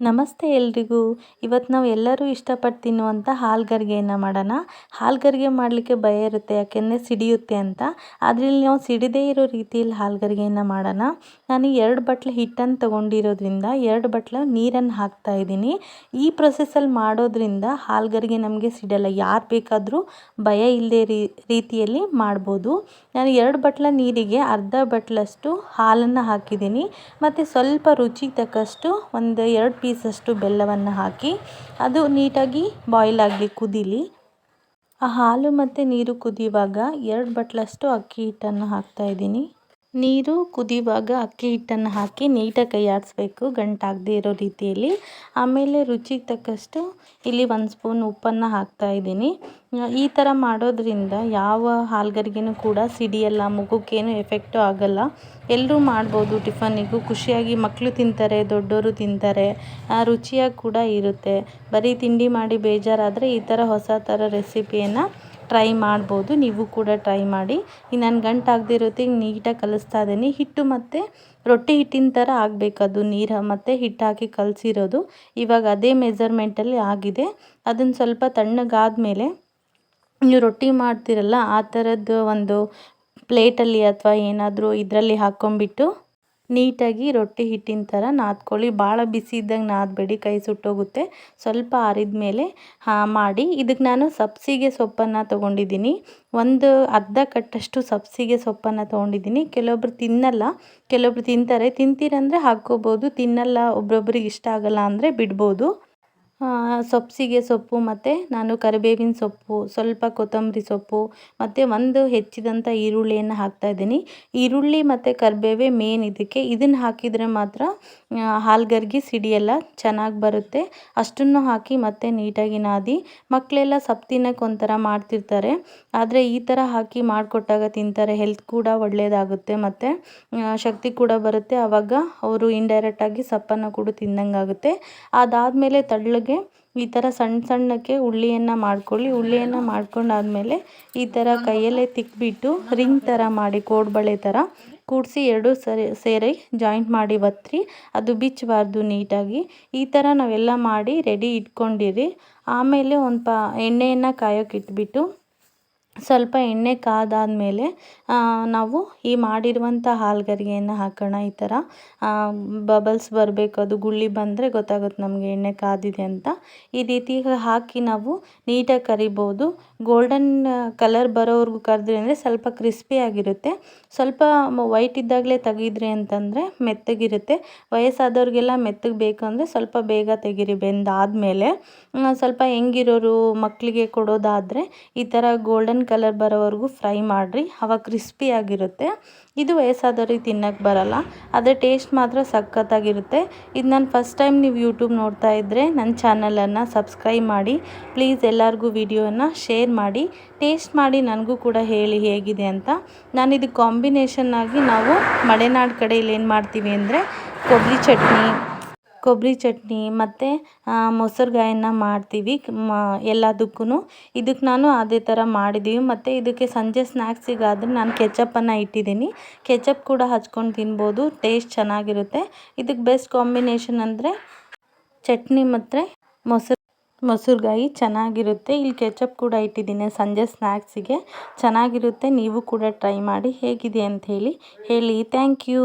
ನಮಸ್ತೆ ಎಲ್ರಿಗೂ. ಇವತ್ತು ನಾವು ಎಲ್ಲರೂ ಇಷ್ಟಪಟ್ಟು ತಿನ್ನುವಂಥ ಹಾಲ್ಗರ್ಗೆಯನ್ನು ಮಾಡೋಣ. ಹಾಲ್ಗರ್ಗೆ ಮಾಡಲಿಕ್ಕೆ ಭಯ ಇರುತ್ತೆ, ಯಾಕೆಂದರೆ ಸಿಡಿಯುತ್ತೆ ಅಂತ. ಇಲ್ಲಿ ನಾವು ಸಿಡಿದೇ ಇರೋ ರೀತಿಯಲ್ಲಿ ಹಾಲ್ಗರ್ಗೆಯನ್ನು ಮಾಡೋಣ. ನಾನು ಎರಡು ಬಟ್ಲು ಹಿಟ್ಟನ್ನು ತೊಗೊಂಡಿರೋದ್ರಿಂದ, ಎರಡು ಬಟ್ಲು ನೀರನ್ನು ಹಾಕ್ತಾ ಇದ್ದೀನಿ. ಈ ಪ್ರೊಸೆಸ್ಸಲ್ಲಿ ಮಾಡೋದ್ರಿಂದ ಹಾಲ್ಗರ್ಗೆ ನಮಗೆ ಸಿಡಲ್ಲ. ಯಾರು ಬೇಕಾದರೂ ಭಯ ಇಲ್ಲದೆ ರೀತಿಯಲ್ಲಿ ಮಾಡ್ಬೋದು. ನಾನು ಎರಡು ಬಟ್ಲ ನೀರಿಗೆ ಅರ್ಧ ಬಟ್ಲಷ್ಟು ಹಾಲನ್ನು ಹಾಕಿದ್ದೀನಿ. ಮತ್ತು ಸ್ವಲ್ಪ ರುಚಿಗೆ ತಕ್ಕಷ್ಟು ಒಂದು ಎರಡು ಪೀಸಷ್ಟು ಬೆಲ್ಲವನ್ನು ಹಾಕಿ ಅದು ನೀಟಾಗಿ ಬಾಯ್ಲ್ ಆಗಲಿ ಕುದೀಲಿ. ಆ ಹಾಲು ಮತ್ತು ನೀರು ಕುದಿಯುವಾಗ ಎರಡು ಬಟ್ಲಷ್ಟು ಅಕ್ಕಿ ಹಿಟ್ಟನ್ನು ಹಾಕ್ತಾಯಿದ್ದೀನಿ ನೀರು ಕುದಿಯುವಾಗ ಅಕ್ಕಿ ಹಿಟ್ಟನ್ನು ಹಾಕಿ ನೀಟಾಗಿ ಕೈ ಗಂಟಾಗದೆ ಇರೋ ರೀತಿಯಲ್ಲಿ. ಆಮೇಲೆ ರುಚಿಗೆ ತಕ್ಕಷ್ಟು ಇಲ್ಲಿ ಒಂದು ಸ್ಪೂನ್ ಉಪ್ಪನ್ನು ಹಾಕ್ತಾ ಇದ್ದೀನಿ. ಈ ಥರ ಮಾಡೋದ್ರಿಂದ ಯಾವ ಹಾಲ್ಗರಿಗೆನೂ ಕೂಡ ಸಿಡಿಯಲ್ಲ, ಮುಖಕ್ಕೇನು ಎಫೆಕ್ಟು ಆಗಲ್ಲ. ಎಲ್ಲರೂ ಮಾಡ್ಬೋದು ಟಿಫನ್ನಿಗೂ. ಖುಷಿಯಾಗಿ ಮಕ್ಕಳು ತಿಂತಾರೆ ದೊಡ್ಡವರು ತಿಂತಾರೆ. ರುಚಿಯಾಗಿ ಕೂಡ ಇರುತ್ತೆ. ಬರೀ ತಿಂಡಿ ಮಾಡಿ ಬೇಜಾರಾದರೆ ಈ ಥರ ಹೊಸ ಥರ ರೆಸಿಪಿಯನ್ನು ಟ್ರೈ ಮಾಡ್ಬೋದು, ನೀವು ಕೂಡ ಟ್ರೈ ಮಾಡಿ. ಈಗ ನಾನು ಗಂಟು ನೀಟಾಗಿ ಕಲಿಸ್ತಾ ಇದ್ದೀನಿ. ಹಿಟ್ಟು ಮತ್ತು ರೊಟ್ಟಿ ಹಿಟ್ಟಿನ ಥರ ಆಗಬೇಕು ಅದು ನೀರು, ಮತ್ತು ಹಿಟ್ಟು ಹಾಕಿ ಕಲಸಿರೋದು. ಇವಾಗ ಅದೇ ಮೆಜರ್ಮೆಂಟಲ್ಲಿ ಆಗಿದೆ. ಅದನ್ನು ಸ್ವಲ್ಪ ತಣ್ಣಗಾದಮೇಲೆ ನೀವು ರೊಟ್ಟಿ ಮಾಡ್ತಿರಲ್ಲ, ಆ ಥರದ್ದು ಒಂದು ಪ್ಲೇಟಲ್ಲಿ ಅಥವಾ ಏನಾದರೂ ಇದರಲ್ಲಿ ಹಾಕ್ಕೊಂಬಿಟ್ಟು ನೀಟಾಗಿ ರೊಟ್ಟಿ ಹಿಟ್ಟಿನ ಥರ ನಾದ್ಕೊಳ್ಳಿ. ಭಾಳ ಬಿಸಿ ಇದ್ದಂಗೆ ನಾದಬೇಡಿ, ಕೈ ಸುಟ್ಟೋಗುತ್ತೆ. ಸ್ವಲ್ಪ ಆರಿದ ಮೇಲೆ ಮಾಡಿ. ಇದಕ್ಕೆ ನಾನು ಸಬ್ಸಿಗೆ ಸೊಪ್ಪನ್ನು ತೊಗೊಂಡಿದ್ದೀನಿ. ಒಂದು ಅರ್ಧ ಕಟ್ಟಷ್ಟು ಸಬ್ಸಿಗೆ ಸೊಪ್ಪನ್ನು ತೊಗೊಂಡಿದ್ದೀನಿ. ಕೆಲವೊಬ್ರು ತಿನ್ನಲ್ಲ, ಕೆಲವೊಬ್ರು ತಿಂತಾರೆ. ತಿಂತೀರಂದರೆ ಹಾಕ್ಕೋಬೋದು. ತಿನ್ನಲ್ಲ ಒಬ್ಬೊಬ್ರಿಗೆ ಇಷ್ಟ ಆಗಲ್ಲ ಅಂದರೆ ಬಿಡ್ಬೋದು. ಸೊಪ್ಸಿಗೆ ಸೊಪ್ಪು ಮತ್ತು ನಾನು ಕರಿಬೇವಿನ ಸೊಪ್ಪು, ಸ್ವಲ್ಪ ಕೊತ್ತಂಬರಿ ಸೊಪ್ಪು, ಮತ್ತು ಒಂದು ಹೆಚ್ಚಿದಂಥ ಈರುಳ್ಳಿಯನ್ನು ಹಾಕ್ತಾಯಿದ್ದೀನಿ ಈರುಳ್ಳಿ ಮತ್ತು ಕರಿಬೇವೆ ಮೇನ್ ಇದಕ್ಕೆ. ಇದನ್ನು ಹಾಕಿದರೆ ಮಾತ್ರ ಹಾಲ್ಗರ್ಗಿ ಸಿಡಿಯೆಲ್ಲ ಚೆನ್ನಾಗಿ ಬರುತ್ತೆ. ಅಷ್ಟನ್ನು ಹಾಕಿ ಮತ್ತೆ ನೀಟಾಗಿ ನಾದಿ. ಮಕ್ಕಳೆಲ್ಲ ಸೊಪ್ಪು ಒಂಥರ ಮಾಡ್ತಿರ್ತಾರೆ. ಆದರೆ ಈ ಥರ ಹಾಕಿ ಮಾಡಿಕೊಟ್ಟಾಗ ತಿಂತಾರೆ. ಹೆಲ್ತ್ ಕೂಡ ಒಳ್ಳೆಯದಾಗುತ್ತೆ ಮತ್ತು ಶಕ್ತಿ ಕೂಡ ಬರುತ್ತೆ. ಆವಾಗ ಅವರು ಇಂಡೈರೆಕ್ಟಾಗಿ ಸೊಪ್ಪನ್ನು ಕೂಡ ತಿಂದಂಗಾಗುತ್ತೆ. ಅದಾದಮೇಲೆ ತಳ್ಳಗೆ ಈ ಥರ ಸಣ್ಣ ಸಣ್ಣಕ್ಕೆ ಉಳ್ಳಿಯನ್ನು ಮಾಡ್ಕೊಳ್ಳಿ. ಉಳ್ಳಿಯನ್ನು ಮಾಡ್ಕೊಂಡಾದ್ಮೇಲೆ ಈ ಥರ ಕೈಯಲ್ಲೇ ತಿಕ್ಬಿಟ್ಟು ರಿಂಗ್ ಥರ ಮಾಡಿ, ಕೋಡ್ಬಳೆ ಥರ ಕೂಡಿಸಿ ಎರಡು ಸರಿ, ಸೇರಿ ಜಾಯಿಂಟ್ ಮಾಡಿ ಒತ್ತಿರಿ ಅದು ಬಿಚ್ಚಬಾರ್ದು ನೀಟಾಗಿ. ಈ ಥರ ನಾವೆಲ್ಲ ಮಾಡಿ ರೆಡಿ ಇಟ್ಕೊಂಡಿರಿ. ಆಮೇಲೆ ಒಂದು ಪ, ಎಣ್ಣೆಯನ್ನು ಕಾಯೋಕೆ ಇಟ್ಬಿಟ್ಟು ಸ್ವಲ್ಪ ಎಣ್ಣೆ ಕಾದಾದಮೇಲೆ ನಾವು ಈ ಮಾಡಿರುವಂಥ ಹಾಲ್ಗರಿಗೆಯನ್ನು ಹಾಕೋಣ, ಈ ಥರ ಬಬಲ್ಸ್ ಬರಬೇಕು, ಅದು ಗುಳ್ಳಿ ಬಂದರೆ ಗೊತ್ತಾಗುತ್ತೆ ನಮಗೆ ಎಣ್ಣೆ ಕಾದಿದೆ ಅಂತ. ಈ ರೀತಿ ಹಾಕಿ ನಾವು ನೀಟಾಗಿ ಕರಿಬೋದು. ಗೋಲ್ಡನ್ ಕಲರ್ ಬರೋವರೆಗೂ ಕರೆದ್ರೆ ಅಂದರೆ ಸ್ವಲ್ಪ ಕ್ರಿಸ್ಪಿಯಾಗಿರುತ್ತೆ ಸ್ವಲ್ಪ ವೈಟ್ ಇದ್ದಾಗಲೇ ತೆಗೀದ್ರಿ ಅಂತಂದರೆ ಮೆತ್ತಗಿರುತ್ತೆ. ವಯಸ್ಸಾದವ್ರಿಗೆಲ್ಲ ಮೆತ್ತಗೆ ಬೇಕು ಅಂದರೆ ಸ್ವಲ್ಪ ಬೇಗ ತೆಗೀರಿ, ಬೆಂದಾದಮೇಲೆ. ಸ್ವಲ್ಪ ಹೆಂಗಿರೋರು ಮಕ್ಕಳಿಗೆ ಕೊಡೋದಾದರೆ ಈ ಥರ ಗೋಲ್ಡನ್ ಕಲರ್ ಬರೋವರೆಗೂ ಫ್ರೈ ಮಾಡಿರಿ. ಆವಾಗ ಕ್ರಿಸ್ಪಿಯಾಗಿರುತ್ತೆ ಇದು ವಯಸ್ಸಾದವ್ರಿಗೆ ತಿನ್ನೋಕ್ಕೆ ಬರಲ್ಲ. ಆದರೆ ಟೇಸ್ಟ್ ಮಾತ್ರ ಸಖತ್ತಾಗಿರುತ್ತೆ. ಇದು ನಾನು ಫಸ್ಟ್ ಟೈಮ್ ನೀವು ಯೂಟ್ಯೂಬ್ ನೋಡ್ತಾ ಇದ್ದರೆ ನನ್ನ ಚಾನಲನ್ನು ಸಬ್ಸ್ಕ್ರೈಬ್ ಮಾಡಿ. ಪ್ಲೀಸ್ ಎಲ್ಲರಿಗೂ ವಿಡಿಯೋನ ಶೇರ್ ಮಾಡಿ. ಟೇಸ್ಟ್ ಮಾಡಿ ನನಗೂ ಕೂಡ ಹೇಳಿ ಹೇಗಿದೆ ಅಂತ. ನಾನು ಇದು ಕಾಂಬಿನೇಷನ್ ಆಗಿ ನಾವು ಮಲೆನಾಡು ಕಡೆಯಲ್ಲಿ ಏನು ಮಾಡ್ತೀವಿ ಅಂದರೆ ಕೊಬ್ಬರಿ ಚಟ್ನಿ ಕೊಬ್ಬರಿ ಚಟ್ನಿ ಮತ್ತು ಮೊಸರುಗಾಯನ್ನು ಮಾಡ್ತೀವಿ. ಮ ಎಲ್ಲದಕ್ಕೂ ಇದಕ್ಕೆ ನಾನು ಅದೇ ಥರ ಮಾಡಿದ್ದೀವಿ ಮತ್ತು ಇದಕ್ಕೆ ಸಂಜೆ ಸ್ನ್ಯಾಕ್ಸಿಗಾದರೆ ನಾನು ಕೆಚಪ್ಪನ್ನು ಇಟ್ಟಿದ್ದೀನಿ. ಕೆಚಪ್ ಕೂಡ ಹಚ್ಕೊಂಡು ತಿನ್ಬೋದು. ಟೇಸ್ಟ್ ಚೆನ್ನಾಗಿರುತ್ತೆ. ಇದಕ್ಕೆ ಬೆಸ್ಟ್ ಕಾಂಬಿನೇಷನ್ ಅಂದರೆ ಚಟ್ನಿ ಮತ್ತು ಮೊಸರು, ಮೊಸರುಗಾಯಿ ಚೆನ್ನಾಗಿರುತ್ತೆ. ಇಲ್ಲಿ ಕೆಚಪ್ ಕೂಡ ಇಟ್ಟಿದ್ದೀನಿ ಸಂಜೆ ಸ್ನ್ಯಾಕ್ಸಿಗೆ ಚೆನ್ನಾಗಿರುತ್ತೆ. ನೀವು ಕೂಡ ಟ್ರೈ ಮಾಡಿ ಹೇಗಿದೆ ಅಂತ ಹೇಳಿ. ಹೇಳಿ. Thank you